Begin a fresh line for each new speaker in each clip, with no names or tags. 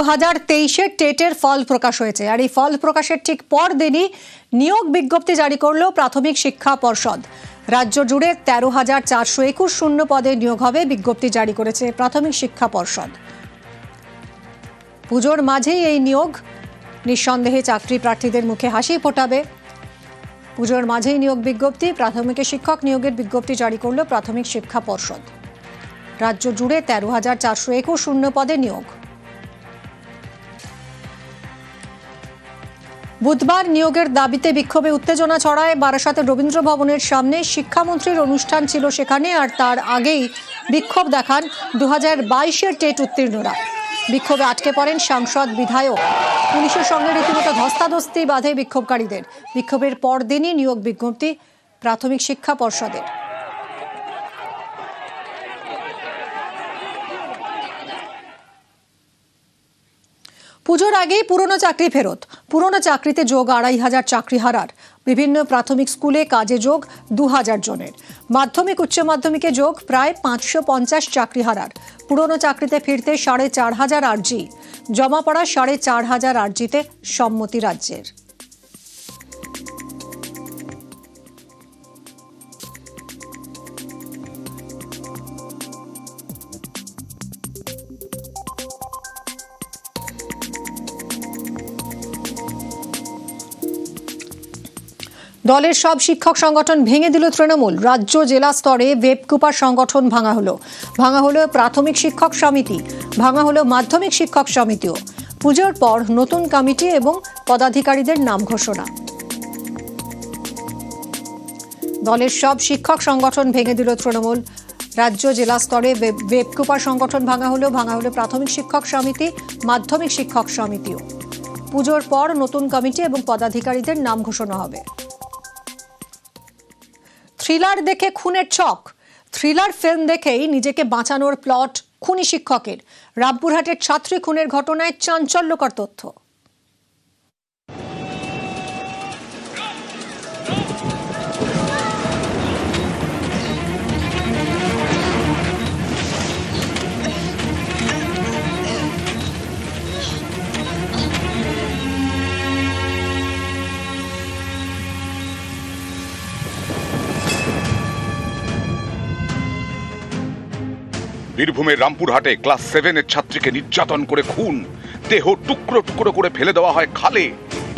দু হাজার তেইশের টেটের ফল প্রকাশ হয়েছে। আর এই ফল প্রকাশের ঠিক পর দিনই নিয়োগ বিজ্ঞপ্তি জারি করল প্রাথমিক শিক্ষা পর্ষদ। রাজ্য জুড়ে তেরো হাজার চারশো একুশ শূন্য পদে নিয়োগ হবে বিজ্ঞপ্তি জারি করেছে প্রাথমিক শিক্ষা পর্ষদ। পুজোর মাঝেই এই নিয়োগ, নিঃসন্দেহে চাকরি প্রার্থীদের মুখে হাসি ফোটাবে। পুজোর মাঝেই নিয়োগ বিজ্ঞপ্তি প্রাথমিকের শিক্ষক নিয়োগের বিজ্ঞপ্তি জারি করল প্রাথমিক শিক্ষা পর্ষদ। রাজ্য জুড়ে তেরো হাজার চারশো একুশ শূন্য পদে নিয়োগ। বুধবার নিয়োগের দাবিতে বিক্ষোভে উত্তেজনা ছড়ায় বারাসাতের রবীন্দ্র ভবনের সামনে শিক্ষামন্ত্রীর অনুষ্ঠান ছিল সেখানে আর তার আগেই বিক্ষোভ দেখান দু হাজার বাইশের টেট উত্তীর্ণরা। বিক্ষোভে আটকে পড়েন সাংসদ, বিধায়ক। পুলিশের সঙ্গে রীতিমতো ধস্তাধস্তি বাধে বিক্ষোভকারীদের। বিক্ষোভের পরদিনই নিয়োগ বিজ্ঞপ্তি প্রাথমিক শিক্ষা পর্ষদের। পুজোর আগেই পুরনো চাকরি ফেরত। পুরনো চাকরিতে যোগ আড়াই হাজার চাকরি হারার বিভিন্ন প্রাথমিক স্কুলে কাজে যোগ দু হাজার জনের। মাধ্যমিক, উচ্চ মাধ্যমিকে যোগ প্রায় পাঁচশো পঞ্চাশ চাকরি হারার পুরনো চাকরিতে ফিরতে সাড়ে চার হাজার আর্জি। জমা পড়া সাড়ে চার হাজার আর্জিতে সম্মতি রাজ্যের। দলের সব শিক্ষক সংগঠন ভেঙে দিল তৃণমূল। রাজ্য জেলা স্তরে ওয়েবকুপার সংগঠন ভাঙা হলো। ভাঙা হলো প্রাথমিক শিক্ষক সমিতি, ভাঙা হলো মাধ্যমিক শিক্ষক সমিতিও। পুজোর পর নতুন কমিটি এবং পদাধিকারীদের নাম ঘোষণা। দলের সব শিক্ষক সংগঠন ভেঙে দিল তৃণমূল। রাজ্য জেলা স্তরে ওয়েব- ওয়েবকুপার সংগঠন ভাঙা হলো ভাঙা হলো প্রাথমিক শিক্ষক সমিতি, মাধ্যমিক শিক্ষক সমিতিও। পুজোর পর নতুন কমিটি এবং পদাধিকারীদের নাম ঘোষণা হবে। থ্রিলার দেখে খুনের চক। থ্রিলার ফিল্ম দেখেই নিজেকে বাঁচানোর প্লট খুনি শিক্ষকের। রামপুরহাটের ছাত্রী খুনের ঘটনায় চাঞ্চল্যকর তথ্য।
বীরভূমের রামপুরহাটে ক্লাস সেভেনের ছাত্রীকে নির্যাতন করে খুন। দেহ টুকরো টুকরো করে ফেলে দেওয়া হয় খালে।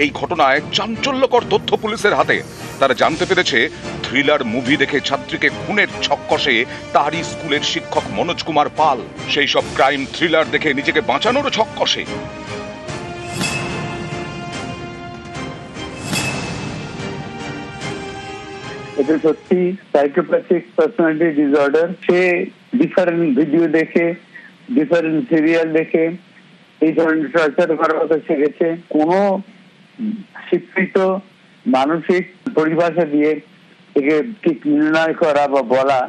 এই ঘটনায় চাঞ্চল্যকর তথ্য পুলিশের হাতে। তারা জানতে পেরেছে, থ্রিলার মুভি দেখে ছাত্রীকে খুনের ছক্কশে তারই স্কুলের শিক্ষক মনোজ কুমার পাল। সেই সব ক্রাইম থ্রিলার দেখে নিজেকে বাঁচানোর ছক্কশে।
এটা সত্যি সাইকোপ্যাথিক পার্সোনালিটি ডিসঅর্ডার সে ডিফারেন্ট ভিডিও দেখে ডিফারেন্ট সিরিয়াল দেখে, এই ধরনের টর্চার করার কথা শিখেছে। কোনো শিক্ষিত মানসিক পরিভাষা দিয়ে একে ঠিক নির্ণয় করা বা বলা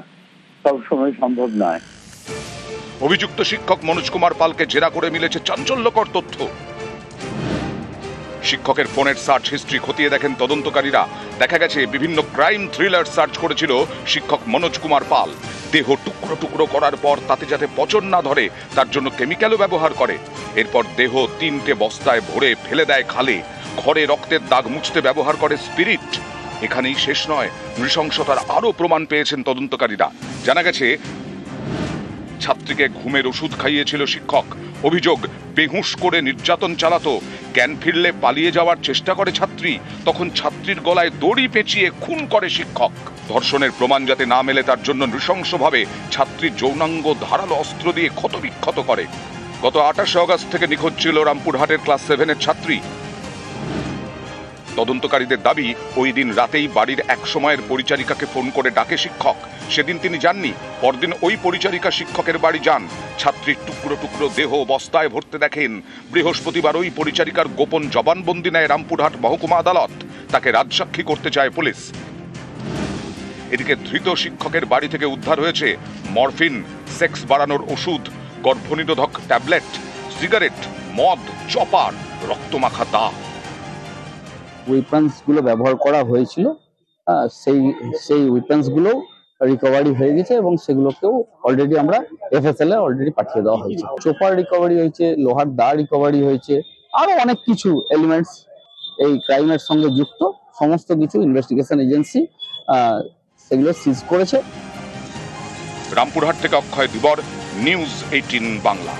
সবসময় সম্ভব নয়।
অভিযুক্ত শিক্ষক মনোজ কুমার পালকে জেরা করে মিলেছে চাঞ্চল্যকর তথ্য। শিক্ষকের ফোনের সার্চ হিস্ট্রি খতিয়ে দেখেন তদন্তকারীরা। দেখা গেছে, বিভিন্ন ক্রাইম থ্রিলার সার্চ করেছিল শিক্ষক মনোজ কুমার পাল। দেহ টুকরো টুকরো করার পর তাতে যাতে পচন না ধরে, তার জন্য কেমিক্যালও ব্যবহার করে। এরপর দেহ তিনটে বস্তায় ভরে ফেলে দেয় খালে। ঘরে রক্তের দাগ মুছতে ব্যবহার করে স্পিরিট এখানেই শেষ নয়, নৃশংসতার আরও প্রমাণ পেয়েছেন তদন্তকারীরা। জানা গেছে ছাত্রীকে ঘুমের ওষুধ খাইয়েছিল শিক্ষক। অভিযোগ, বেহুশ করে নির্যাতন চালাতো। জ্ঞান ফিরলে পালিয়ে যাওয়ার চেষ্টা করে ছাত্রী। তখন ছাত্রীর গলায় দড়ি পেঁচিয়ে খুন করে শিক্ষক। ধর্ষণের প্রমাণ যাতে না মেলে তার জন্য নৃশংসভাবে ছাত্রীর যৌনাঙ্গ ধারালো অস্ত্র দিয়ে ক্ষতবিক্ষত করে। গত আঠাশে অগস্ট থেকে নিখোঁজ ছিল রামপুরহাটের ক্লাস সেভেনের ছাত্রী। তদন্তকারীদের দাবি, ওই দিন রাতেই বাড়ির এক সময়ের পরিচারিকাকে ফোন করে ডাকে শিক্ষক। সেদিন তিনি যাননি, পরদিন ওই পরিচারিকা শিক্ষকের বাড়ি যান। ছাত্রীর টুকরো টুকরো দেহ বস্তায় ভরতে দেখেন। বৃহস্পতিবার ওই পরিচারিকার গোপন জবানবন্দি নেয় রামপুরহাট মহকুমা আদালত। তাকে রাজসাক্ষী করতে চায় পুলিশ। এদিকে ধৃত শিক্ষকের বাড়ি থেকে উদ্ধার হয়েছে মরফিন, সেক্স বাড়ানোর ওষুধ, গর্ভনিরোধক ট্যাবলেট, সিগারেট, মদ চপার রক্তমাখা দা
ওয়েপন্সগুলো ব্যবহার করা হয়েছিল সেই সেই ওয়েপন্সগুলো রিকভারি হয়ে গেছে এবং সেগুলোকেও অলরেডি আমরা এফএসএল এ অলরেডি পাঠিয়ে দেওয়া হয়েছে। চোপার রিকভারি হয়েছে, লোহার দা রিকভারি হয়েছে, আরও অনেক কিছু এলিমেন্টস এই ক্রাইমের সঙ্গে যুক্ত, সমস্ত কিছু ইনভেস্টিগেশন এজেন্সি সেগুলো সিজ করেছে।
রামপুরহাট থেকে Akshay Dibar news eighteen Bangla.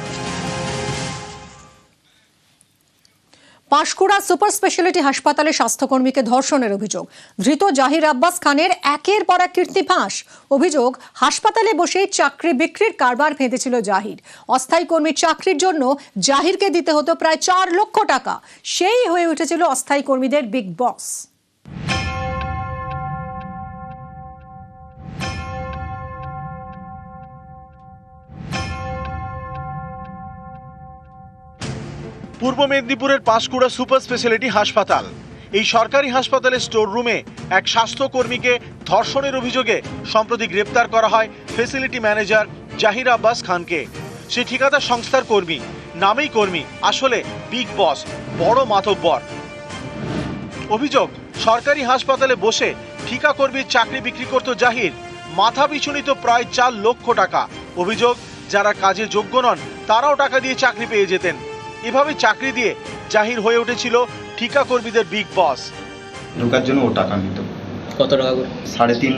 Panskura super speciality হাসপাতালে স্বাস্থ্যকর্মীকে ধর্ষণের অভিযোগ। ধৃত জাহির আব্বাস খানের একের পর এক কীর্তি ফাঁস। অভিযোগ, হাসপাতালে বসে চাকরি বিক্রির কারবার ফেঁদেছিল জাহির। অস্থায়ী কর্মীর চাকরির জন্য জাহিরকে দিতে হতো প্রায় চার লক্ষ টাকা। সেই হয়ে উঠেছিল অস্থায়ী কর্মীদের বিগ বস।
পূর্ব মেদিনীপুরের পাঁশকুড়া সুপার স্পেশালিটি হাসপাতাল। এই সরকারি হাসপাতালের স্টোর রুমে এক স্বাস্থ্যকর্মীকে ধর্ষণের অভিযোগে সম্প্রতি গ্রেপ্তার করা হয় ফেসিলিটি ম্যানেজার জাহির আব্বাস খানকে। সে ঠিকাদার সংস্থার কর্মী, নামেই কর্মী, আসলে বিগ বস, বড় মাতব্বর। অভিযোগ, সরকারি হাসপাতালে বসে ঠিকা কর্মীর চাকরি বিক্রি করত জাহির, মাথা পিছু নিত প্রায় চার লক্ষ টাকা। অভিযোগ, যারা কাজে যোগ্য নন, তারাও টাকা দিয়ে চাকরি পেয়ে যেতেন। এভাবে চাকরি দিয়ে জাহির হয়ে উঠেছিল ঠিকা কর্মীদের বিগ বস।
ঢোকার জন্য ও টাকা নিত।
কত টাকা করে?
সাড়ে তিন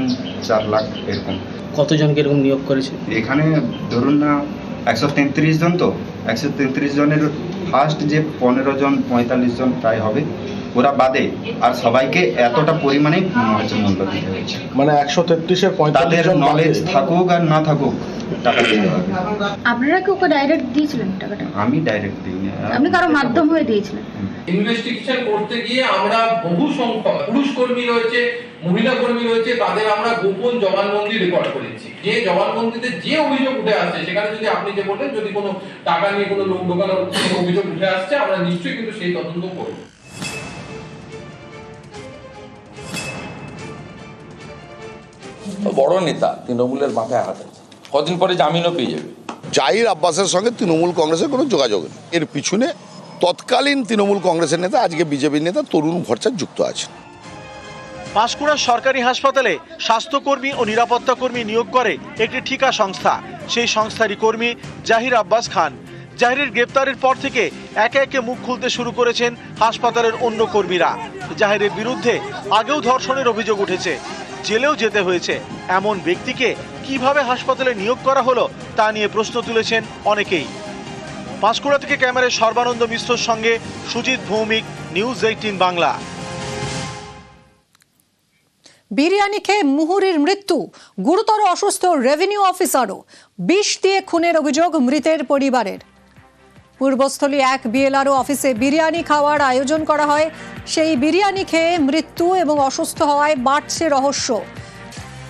চার লাখ এরকম।
কতজনকে এরকম নিয়োগ করেছে
এখানে ধরুন না একশো তেত্রিশ জন তো একশো তেত্রিশ জনের ফার্স্ট যে পনেরো জন পঁয়তাল্লিশ জন প্রায় হবে। ওরা বাদে আর সবাইকে এতটা পরিমাণে হচ্ছে মূল্য দিতে হয়েছে।
মানে একশো তেত্রিশের পঁয়তাল্লিশ
তাদের নলেজ থাকুক আর না থাকুক টাকা দিতে হবে।
আপনারা কি ওকে ডাইরেক্ট দিয়েছিলেন টাকাটা?
আমি ডাইরেক্ট দিইনি।
আপনি কারও মাধ্যম হয়ে দিয়েছিলেন।
ইনভেস্টিগেশন করতে গিয়ে আমরা বহু সংখ্যক পুরুষ কর্মী রয়েছে মহিলা কর্মী রয়েছে তাদের আমরা গোপন জবানবন্দি রেকর্ড করেছি। যে জবানবন্দিতে যে অভিযোগ উঠে আসছে সেখানে যদি আপনি যে বললেন যদি কোনো টাকা নিয়ে কোনো লোক ঢোকানোর কোনো অভিযোগ উঠে আসছে আমরা নিশ্চয়ই কিন্তু সেই তদন্ত করব।
বড় নেতা তৃণমূলের মাথায় হাত আছে। কদিন পরে জামিনও পেয়ে যাবে।
জাহির আব্বাসের সঙ্গে তৃণমূল কংগ্রেসের কোনো যোগাযোগ নেই। এর পিছনে তৎকালীন তৃণমূল কংগ্রেসের নেতা আজকে বিজেপির নেতা তরুণ ভরচার যুক্ত আছে
পাঁশকুড়া সরকারি হাসপাতালে স্বাস্থ্যকর্মী ও নিরাপত্তা কর্মী নিয়োগ করে একটি ঠিকা সংস্থা। সেই সংস্থারই কর্মী জাহির আব্বাস খান। জাহিরের গ্রেপ্তারের পর থেকে একে একে মুখ খুলতে শুরু করেছেন হাসপাতালের অন্য কর্মীরা। জাহিরের বিরুদ্ধে আগেও ধর্ষণের অভিযোগ উঠেছে। জেলেও যেতে হয়েছে। এমন ব্যক্তিকে কীভাবে হাসপাতালে নিয়োগ করা হলো, তা নিয়ে প্রশ্ন তুলেছেন অনেকেই। পাঁশকুড়া থেকে ক্যামেরায় সর্বানন্দ মিশ্রর সঙ্গে সুজিত ভৌমিক, নিউজ এইটিন বাংলা।
বিরিয়ানি খেয়ে মুহুরির মৃত্যু, গুরুতর অসুস্থ রেভিনিউ অফিসারও, বিষ দিয়ে খুনের অভিযোগ মৃতের পরিবারের। পূর্বস্থলী এক বিএলআরও অফিসে বিরিয়ানি খাওয়ার আয়োজন করা হয়। সেই বিরিয়ানি খেয়ে মৃত্যু এবং অসুস্থ হওয়ায় বাড়ছে রহস্য।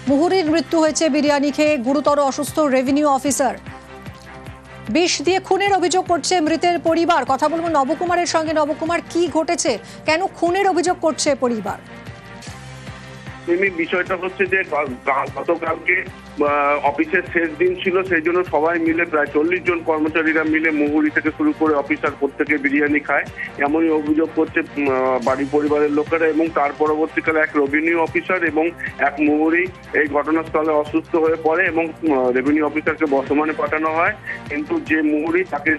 মুহুরির মৃত্যু হয়েছে বিরিয়ানি খেয়ে গুরুতর অসুস্থ রেভিনিউ অফিসার। বিষ দিয়ে খুনের অভিযোগ করছে মৃতের পরিবার। কথা বলব নবকুমারের সঙ্গে। নবকুমার, কি ঘটেছে? কেন খুনের অভিযোগ করছে পরিবার?
বিষয়টা হচ্ছে যে গতকালকে অফিসের শেষ দিন ছিল, সেই জন্য সবাই মিলে প্রায় চল্লিশ জন কর্মচারীরা মিলে মুহুরি থেকে শুরু করে অফিসার প্রত্যেকে বিরিয়ানি খায়। এমনই অভিযোগ করছে বাড়ি পরিবারের লোকেরা এবং তার পরবর্তীকালে এক রেভিনিউ অফিসার এবং এক মুহুরি এই ঘটনাস্থলে অসুস্থ হয়ে পড়ে এবং রেভিনিউ অফিসারকে বর্তমানে পাঠানো হয়। কিন্তু যে মুহুরি তাকে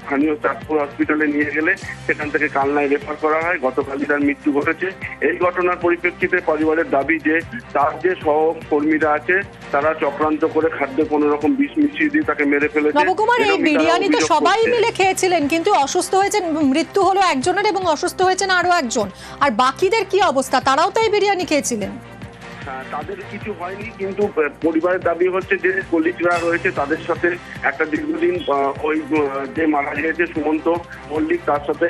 স্থানীয় চাঁদপুর হসপিটালে নিয়ে গেলে সেখান থেকে কালনায় রেফার করা হয়। গতকালই তার মৃত্যু ঘটেছে। এই ঘটনার পরিপ্রেক্ষিতে পরিবারের দাবি যে, তার যে সহকর্মীরা আছে, তারা চক্রান্ত করে খাদ্যে কোনো রকম বিষ মিশিয়ে দিয়ে তাকে মেরে ফেলেছে।
নবকুমার এই বিরিয়ানি তো সবাই মিলে খেয়েছিলেন কিন্তু অসুস্থ হয়েছেন মৃত্যু হলো একজনের এবং অসুস্থ হয়েছেন আরও একজন। আর বাকিদের কি অবস্থা? তারাও তো এই বিরিয়ানি খেয়েছিলেন।
তাদের কিছু হয়নি, কিন্তু পরিবারের দাবি হচ্ছে যে কলিগরা রয়েছে, তাদের সাথে একটা দীর্ঘদিন ওই যে মারা গিয়েছে সুমন্ত মল্লিক, তার সাথে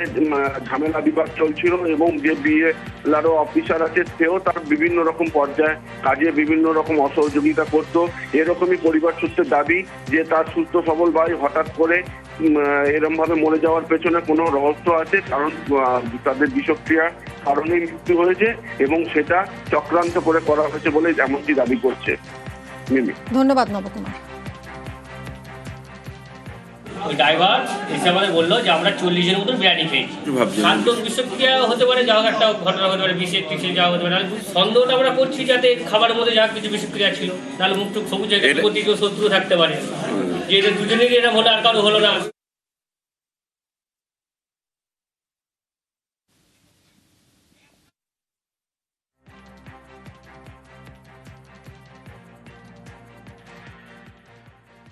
ঝামেলা বিবাদ চলছিল এবং যে বিয়ে লারো অফিসার আছে, সেও তার বিভিন্ন রকম পর্যায়ে কাজে বিভিন্ন রকম অসহযোগিতা করত। এরকমই পরিবার সূত্রে দাবি যে তার সুস্থ সবল ভাই হঠাৎ করে এরম ভাবে মরে যাওয়ার পেছনে কোনো রহস্য আছে? কারণ তাদের বিষক্রিয়ার কারণেই মৃত্যু হয়েছে এবং সেটা চক্রান্ত করে করা হয়েছে বলে এমনটি দাবি করছে। মিমি।
ধন্যবাদ নবকুমার।
ওই ড্রাইভার এসে আমাদের বলল যে আমরা চল্লিশের মতন বিরিয়ানি খেয়েছি। খাদ্য বিষক্রিয়া হতে পারে যা হোক একটা ঘটনা হতে পারে বিষ একত্রিশে যা হতে পারে। সন্দেহটা আমরা করছি যাতে খাবারের মধ্যে যা কিছু বিষক্রিয়া ছিল তাহলে মুখ টুক সবুজ প্রতি কেউ শত্রু থাকতে পারে। যে এটা দুজনেরই এরকম হলো আর কারও হলো না।